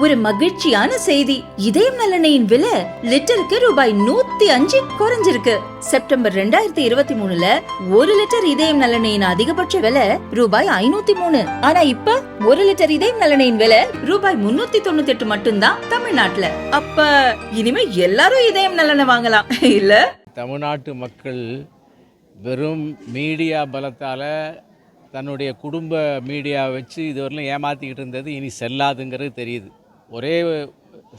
ஒரு மகிழ்ச்சியான செய்தி. இதயம் நலனையின் விலை லிட்டருக்கு ரூபாய் நூத்தி அஞ்சு குறைஞ்சிருக்கு. செப்டம்பர் ரெண்டாயிரத்தி இருபத்தி மூணுல ஒரு லிட்டர் இதயம் நலனையின் அதிகபட்ச விலை ரூபாய் ஐநூத்தி மூணு. ஆனா இப்ப ஒரு லிட்டர் இதயம் நலனையின் விலை ரூபாய் முன்னூத்தி தொண்ணூத்தி எட்டு மட்டும்தான் தமிழ்நாட்டுல. அப்ப இனிமே எல்லாரும் இதயம் நலனை வாங்கலாம். இல்ல? தமிழ்நாட்டு மக்கள் வெறும் மீடியா பலத்தால் தன்னுடைய குடும்ப மீடியா வச்சு இதுவரையிலும் ஏமாற்றிக்கிட்டு இருந்தது. இனி செல்லாதுங்கிறது தெரியுது. ஒரே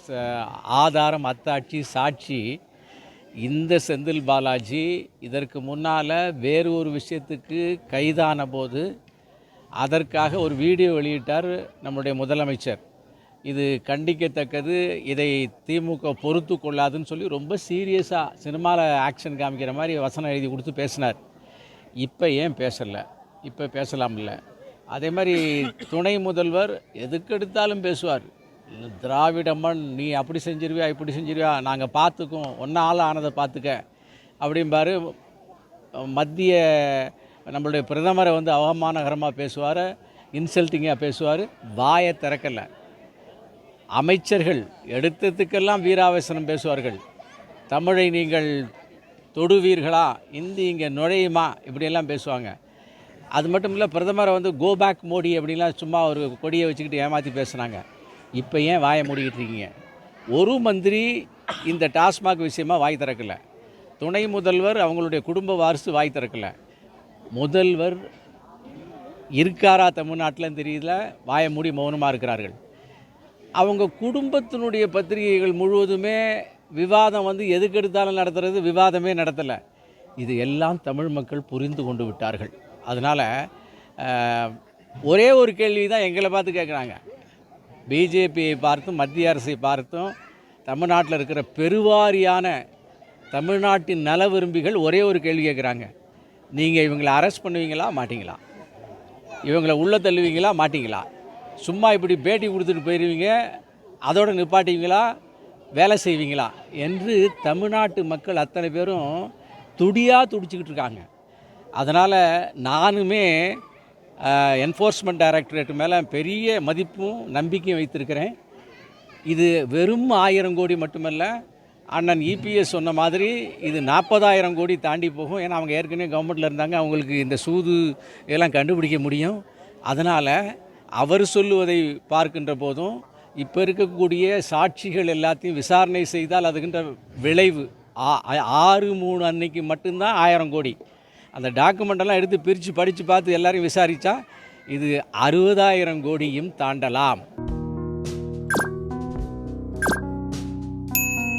ச- ஆதாரம் அத்தாட்சி சாட்சி இந்த செந்தில் பாலாஜி இதற்கு முன்னால் வேறு ஒரு விஷயத்துக்கு கைதான போது அதற்காக ஒரு வீடியோ வெளியிட்டார் நம்முடைய முதலமைச்சர். இது கண்டிக்கத்தக்கது. இதை திமுக பொறுத்து கொள்ளாதுன்னு சொல்லி ரொம்ப சீரியஸாக சினிமாவில் ஆக்ஷன் காமிக்கிற மாதிரி வசனம் எழுதி கொடுத்து பேசினார். இப்போ ஏன் பேசலை? இப்போ பேசலாம்ல அதே மாதிரி துணை முதல்வர் எதுக்கெடுத்தாலும் பேசுவார். திராவிடம்மன் நீ அப்படி செஞ்சிருவியா இப்படி செஞ்சிருவியா நாங்கள் பார்த்துக்கோம் ஒன்றா ஆள் ஆனதை பார்த்துக்க அப்படிம்பாரு மத்திய நம்மளுடைய பிரதமரை வந்து அவமானகரமாக பேசுவார் இன்சல்ட்டிங்காக பேசுவார் வாயை திறக்கலை. அமைச்சர்கள் எடுத்ததுக்கெல்லாம் வீராவேசனம் பேசுவார்கள். தமிழை நீங்கள் தொடுவீர்களா? இந்தி இங்கே நுழையுமா? இப்படியெல்லாம் பேசுவாங்க. அது மட்டும் இல்லை பிரதமரை வந்து கோபேக் மோடி அப்படின்லாம் சும்மா ஒரு கொடியை வச்சுக்கிட்டு ஏமாற்றி பேசுனாங்க. இப்போ ஏன் வாயை மூடிக்கிட்டு இருக்கீங்க? ஒரு மந்திரி இந்த டாஸ்மாக் விஷயமா வாய் திறக்கல. துணை முதல்வர் அவங்களுடைய குடும்ப வாரிசு வாய் திறக்கல. முதல்வர் இருக்காரா தமிழ்நாட்டில் தெரியல. வாயை மூடி மௌனமாக இருக்கிறார்கள். அவங்க குடும்பத்தினுடைய பத்திரிகைகள் முழுவதுமே விவாதம் வந்து எதுக்கு எடுத்தாலும் விவாதமே நடத்தலை. இது எல்லாம் தமிழ் மக்கள் புரிந்து கொண்டு விட்டார்கள். அதனால் ஒரே ஒரு கேள்வி தான் எங்களை பார்த்து கேட்குறாங்க பிஜேபியை பார்த்தும் மத்திய அரசை பார்த்தும் தமிழ்நாட்டில் இருக்கிற பெருவாரியான தமிழ்நாட்டின் நல விரும்பிகள் ஒரே ஒரு கேள்வி கேட்குறாங்க. நீங்கள் இவங்களை அரெஸ்ட் பண்ணுவீங்களா மாட்டிங்களா? இவங்களை உள்ளே தள்ளுவீங்களா மாட்டிங்களா? சும்மா இப்படி பேட்டி கொடுத்துட்டு போயிடுவீங்க அதோட நிப்பாட்டுவீங்களா வேலை செய்வீங்களா என்று தமிழ்நாட்டு மக்கள் அத்தனை பேரும் துடியாக துடிச்சிக்கிட்டு இருக்காங்க. அதனால் நானுமே என்ஃபோர்ஸ்மெண்ட் டைரக்டரேட் மேலே பெரிய மதிப்பும் நம்பிக்கையும் வைத்திருக்கிறேன். இது வெறும் ஆயிரம் கோடி மட்டுமல்ல அண்ணன் இபிஎஸ் சொன்ன மாதிரி இது நாற்பதாயிரம் கோடி தாண்டி போகும். ஏன்னா அவங்க ஏற்கனவே கவர்மெண்ட்டில் இருந்தாங்க அவங்களுக்கு இந்த சூது இதெல்லாம் கண்டுபிடிக்க முடியும். அதனால் அவர் சொல்லுவதை பார்க்கின்ற போதும் இப்போ இருக்கக்கூடிய சாட்சிகள் எல்லாத்தையும் விசாரணை செய்தால் அதுகின்ற விளைவு ஆ- ஆறு மூணு அன்னைக்கு மட்டும்தான் ஆயிரம் கோடி. அந்த டாக்குமெண்டெல்லாம் எடுத்து பிரித்து படித்து பார்த்து எல்லாரையும் விசாரித்தா இது அறுபதாயிரம் கோடியும் தாண்டலாம்.